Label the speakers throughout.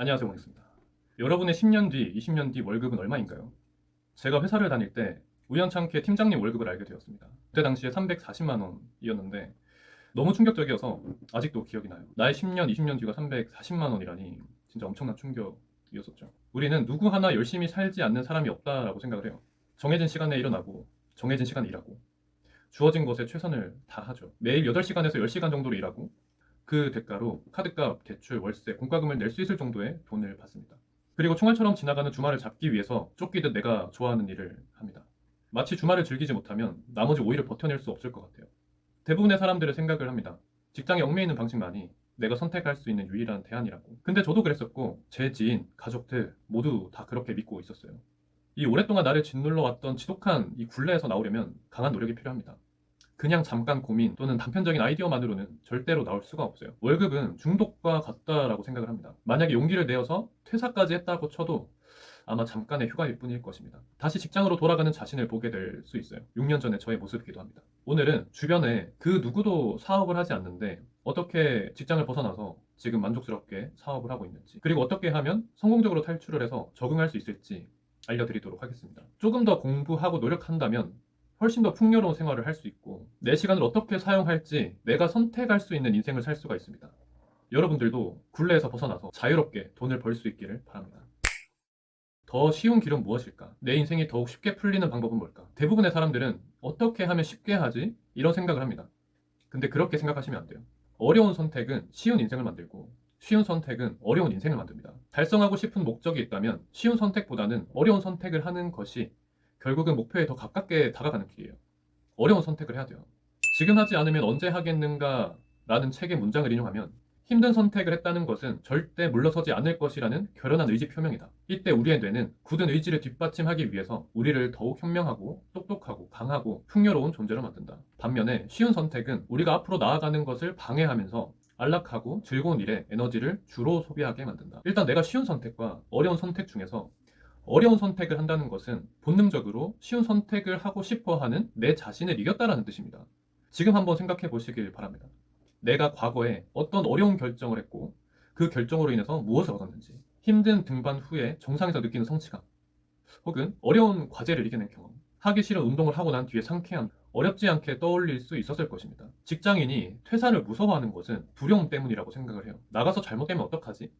Speaker 1: 안녕하세요 원익습니다. 여러분의 10년 뒤, 20년 뒤 월급은 얼마인가요? 제가 회사를 다닐 때 우연찮게 팀장님 월급을 알게 되었습니다. 그때 당시에 340만 원이었는데 너무 충격적이어서 아직도 기억이 나요. 나의 10년, 20년 뒤가 340만 원이라니 진짜 엄청난 충격이었었죠. 우리는 누구 하나 열심히 살지 않는 사람이 없다라고 생각을 해요. 정해진 시간에 일어나고 정해진 시간에 일하고 주어진 것에 최선을 다하죠. 매일 8시간에서 10시간 정도로 일하고 그 대가로 카드값, 대출, 월세, 공과금을 낼 수 있을 정도의 돈을 받습니다. 그리고 총알처럼 지나가는 주말을 잡기 위해서 쫓기듯 내가 좋아하는 일을 합니다. 마치 주말을 즐기지 못하면 나머지 5일을 버텨낼 수 없을 것 같아요. 대부분의 사람들은 생각을 합니다. 직장에 얽매이는 방식만이 내가 선택할 수 있는 유일한 대안이라고. 근데 저도 그랬었고 제 지인, 가족들 모두 다 그렇게 믿고 있었어요. 이 오랫동안 나를 짓눌러 왔던 지독한 이 굴레에서 나오려면 강한 노력이 필요합니다. 그냥 잠깐 고민 또는 단편적인 아이디어만으로는 절대로 나올 수가 없어요. 월급은 중독과 같다라고 생각을 합니다. 만약에 용기를 내어서 퇴사까지 했다고 쳐도 아마 잠깐의 휴가일 뿐일 것입니다. 다시 직장으로 돌아가는 자신을 보게 될 수 있어요. 6년 전에 저의 모습이기도 합니다. 오늘은 주변에 그 누구도 사업을 하지 않는데 어떻게 직장을 벗어나서 지금 만족스럽게 사업을 하고 있는지 그리고 어떻게 하면 성공적으로 탈출을 해서 적응할 수 있을지 알려드리도록 하겠습니다. 조금 더 공부하고 노력한다면 훨씬 더 풍요로운 생활을 할 수 있고 내 시간을 어떻게 사용할지 내가 선택할 수 있는 인생을 살 수가 있습니다. 여러분들도 굴레에서 벗어나서 자유롭게 돈을 벌 수 있기를 바랍니다. 더 쉬운 길은 무엇일까? 내 인생이 더욱 쉽게 풀리는 방법은 뭘까? 대부분의 사람들은 어떻게 하면 쉽게 하지? 이런 생각을 합니다. 근데 그렇게 생각하시면 안 돼요. 어려운 선택은 쉬운 인생을 만들고 쉬운 선택은 어려운 인생을 만듭니다. 달성하고 싶은 목적이 있다면 쉬운 선택보다는 어려운 선택을 하는 것이 결국은 목표에 더 가깝게 다가가는 길이에요. 어려운 선택을 해야 돼요. 지금 하지 않으면 언제 하겠는가 라는 책의 문장을 인용하면 힘든 선택을 했다는 것은 절대 물러서지 않을 것이라는 결연한 의지 표명이다. 이때 우리의 뇌는 굳은 의지를 뒷받침하기 위해서 우리를 더욱 현명하고 똑똑하고 강하고 풍요로운 존재로 만든다. 반면에 쉬운 선택은 우리가 앞으로 나아가는 것을 방해하면서 안락하고 즐거운 일에 에너지를 주로 소비하게 만든다. 일단 내가 쉬운 선택과 어려운 선택 중에서 어려운 선택을 한다는 것은 본능적으로 쉬운 선택을 하고 싶어 하는 내 자신을 이겼다라는 뜻입니다. 지금 한번 생각해 보시길 바랍니다. 내가 과거에 어떤 어려운 결정을 했고 그 결정으로 인해서 무엇을 얻었는지 힘든 등반 후에 정상에서 느끼는 성취감 혹은 어려운 과제를 이겨낸 경험 하기 싫은 운동을 하고 난 뒤에 상쾌함 어렵지 않게 떠올릴 수 있었을 것입니다. 직장인이 퇴사를 무서워하는 것은 두려움 때문이라고 생각을 해요. 나가서 잘못되면 어떡하지?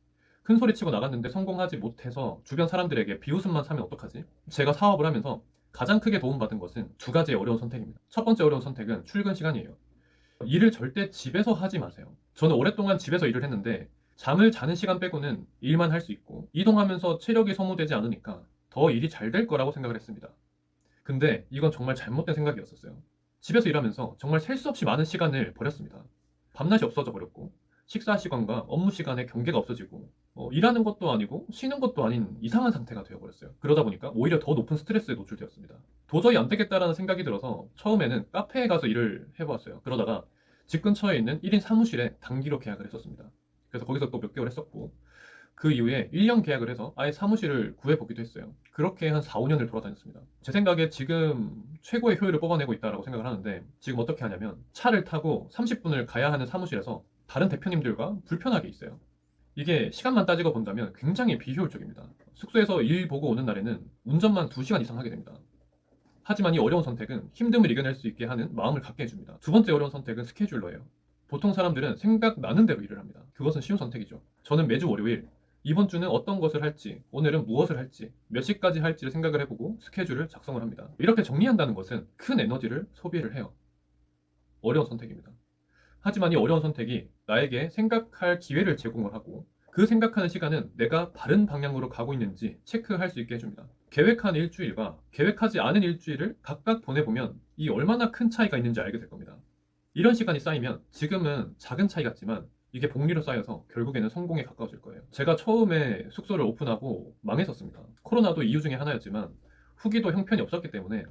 Speaker 1: 큰 소리 치고 나갔는데 성공하지 못해서 주변 사람들에게 비웃음만 사면 어떡하지? 제가 사업을 하면서 가장 크게 도움받은 것은 두 가지의 어려운 선택입니다. 첫 번째 어려운 선택은 출근 시간이에요. 일을 절대 집에서 하지 마세요. 저는 오랫동안 집에서 일을 했는데 잠을 자는 시간 빼고는 일만 할 수 있고 이동하면서 체력이 소모되지 않으니까 더 일이 잘 될 거라고 생각을 했습니다. 근데 이건 정말 잘못된 생각이었었어요. 집에서 일하면서 정말 셀 수 없이 많은 시간을 버렸습니다. 밤낮이 없어져 버렸고 식사 시간과 업무 시간의 경계가 없어지고 어, 일하는 것도 아니고 쉬는 것도 아닌 이상한 상태가 되어버렸어요. 그러다 보니까 오히려 더 높은 스트레스에 노출되었습니다. 도저히 안 되겠다라는 생각이 들어서 처음에는 카페에 가서 일을 해보았어요. 그러다가 집 근처에 있는 1인 사무실에 단기로 계약을 했었습니다. 그래서 거기서 또 몇 개월 했었고 그 이후에 1년 계약을 해서 아예 사무실을 구해보기도 했어요. 그렇게 한 4, 5년을 돌아다녔습니다. 제 생각에 지금 최고의 효율을 뽑아내고 있다고 생각을 하는데 지금 어떻게 하냐면 차를 타고 30분을 가야 하는 사무실에서 다른 대표님들과 불편하게 있어요. 이게 시간만 따지고 본다면 굉장히 비효율적입니다. 숙소에서 일 보고 오는 날에는 운전만 2시간 이상 하게 됩니다. 하지만 이 어려운 선택은 힘듦을 이겨낼 수 있게 하는 마음을 갖게 해줍니다. 두 번째 어려운 선택은 스케줄러예요. 보통 사람들은 생각나는 대로 일을 합니다. 그것은 쉬운 선택이죠. 저는 매주 월요일 이번 주는 어떤 것을 할지, 오늘은 무엇을 할지, 몇 시까지 할지를 생각을 해보고 스케줄을 작성을 합니다. 이렇게 정리한다는 것은 큰 에너지를 소비를 해요. 어려운 선택입니다. 하지만 이 어려운 선택이 나에게 생각할 기회를 제공을 하고 그 생각하는 시간은 내가 바른 방향으로 가고 있는지 체크할 수 있게 해줍니다. 계획한 일주일과 계획하지 않은 일주일을 각각 보내보면 이 얼마나 큰 차이가 있는지 알게 될 겁니다. 이런 시간이 쌓이면 지금은 작은 차이 같지만 이게 복리로 쌓여서 결국에는 성공에 가까워질 거예요. 제가 처음에 숙소를 오픈하고 망했었습니다. 코로나도 이유 중에 하나였지만 후기도 형편이 없었기 때문에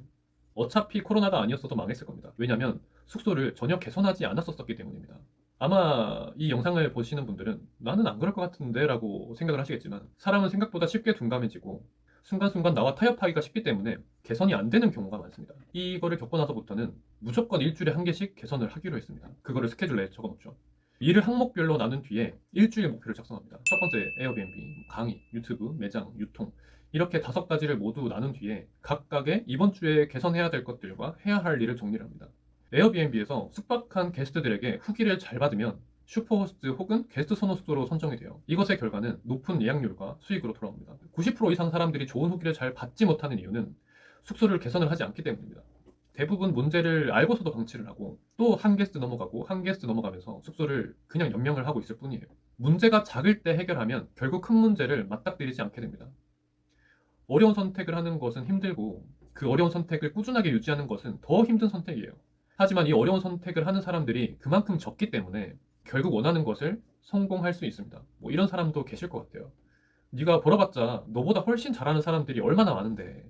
Speaker 1: 어차피 코로나가 아니었어도 망했을 겁니다. 왜냐하면 숙소를 전혀 개선하지 않았었기 때문입니다. 아마 이 영상을 보시는 분들은 나는 안 그럴 것 같은데 라고 생각을 하시겠지만 사람은 생각보다 쉽게 둔감해지고 순간순간 나와 타협하기가 쉽기 때문에 개선이 안 되는 경우가 많습니다. 이거를 겪고 나서부터는 무조건 일주일에 한 개씩 개선을 하기로 했습니다. 그거를 스케줄에 적어놓죠. 일을 항목별로 나눈 뒤에 일주일 목표를 작성합니다. 첫 번째 에어비앤비, 강의, 유튜브, 매장, 유통 이렇게 다섯 가지를 모두 나눈 뒤에 각각의 이번 주에 개선해야 될 것들과 해야 할 일을 정리를 합니다. 에어비앤비에서 숙박한 게스트들에게 후기를 잘 받으면 슈퍼호스트 혹은 게스트 선호 숙소로 선정이 돼요. 이것의 결과는 높은 예약률과 수익으로 돌아옵니다. 90% 이상 사람들이 좋은 후기를 잘 받지 못하는 이유는 숙소를 개선을 하지 않기 때문입니다. 대부분 문제를 알고서도 방치를 하고 또 한 게스트 넘어가고 한 게스트 넘어가면서 숙소를 그냥 연명을 하고 있을 뿐이에요. 문제가 작을 때 해결하면 결국 큰 문제를 맞닥뜨리지 않게 됩니다. 어려운 선택을 하는 것은 힘들고 그 어려운 선택을 꾸준하게 유지하는 것은 더 힘든 선택이에요. 하지만 이 어려운 선택을 하는 사람들이 그만큼 적기 때문에 결국 원하는 것을 성공할 수 있습니다. 뭐 이런 사람도 계실 것 같아요. 네가 벌어봤자 너보다 훨씬 잘하는 사람들이 얼마나 많은데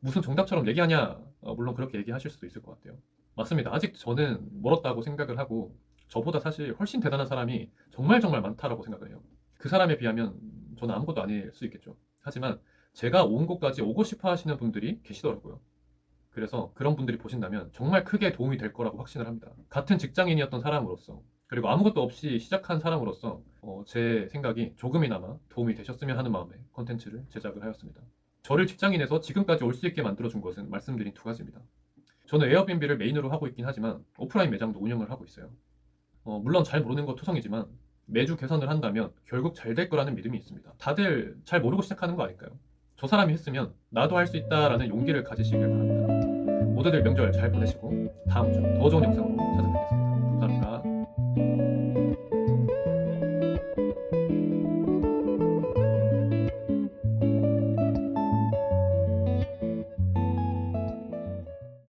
Speaker 1: 무슨 정답처럼 얘기하냐? 어, 물론 그렇게 얘기하실 수도 있을 것 같아요. 맞습니다. 아직 저는 멀었다고 생각을 하고 저보다 사실 훨씬 대단한 사람이 정말 정말 많다라고 생각을 해요. 그 사람에 비하면 저는 아무것도 아닐 수 있겠죠. 하지만 제가 온 곳까지 오고 싶어 하시는 분들이 계시더라고요. 그래서 그런 분들이 보신다면 정말 크게 도움이 될 거라고 확신을 합니다. 같은 직장인이었던 사람으로서 그리고 아무것도 없이 시작한 사람으로서 어, 제 생각이 조금이나마 도움이 되셨으면 하는 마음에 컨텐츠를 제작을 하였습니다. 저를 직장인에서 지금까지 올 수 있게 만들어준 것은 말씀드린 두 가지입니다. 저는 에어비앤비를 메인으로 하고 있긴 하지만 오프라인 매장도 운영을 하고 있어요. 어, 물론 잘 모르는 것 투성이지만 매주 개선을 한다면 결국 잘 될 거라는 믿음이 있습니다. 다들 잘 모르고 시작하는 거 아닐까요? 저 사람이 했으면 나도 할 수 있다라는 용기를 가지시길 바랍니다. 모두들 명절 잘 보내시고 다음 주 더 좋은 영상으로 찾아뵙겠습니다.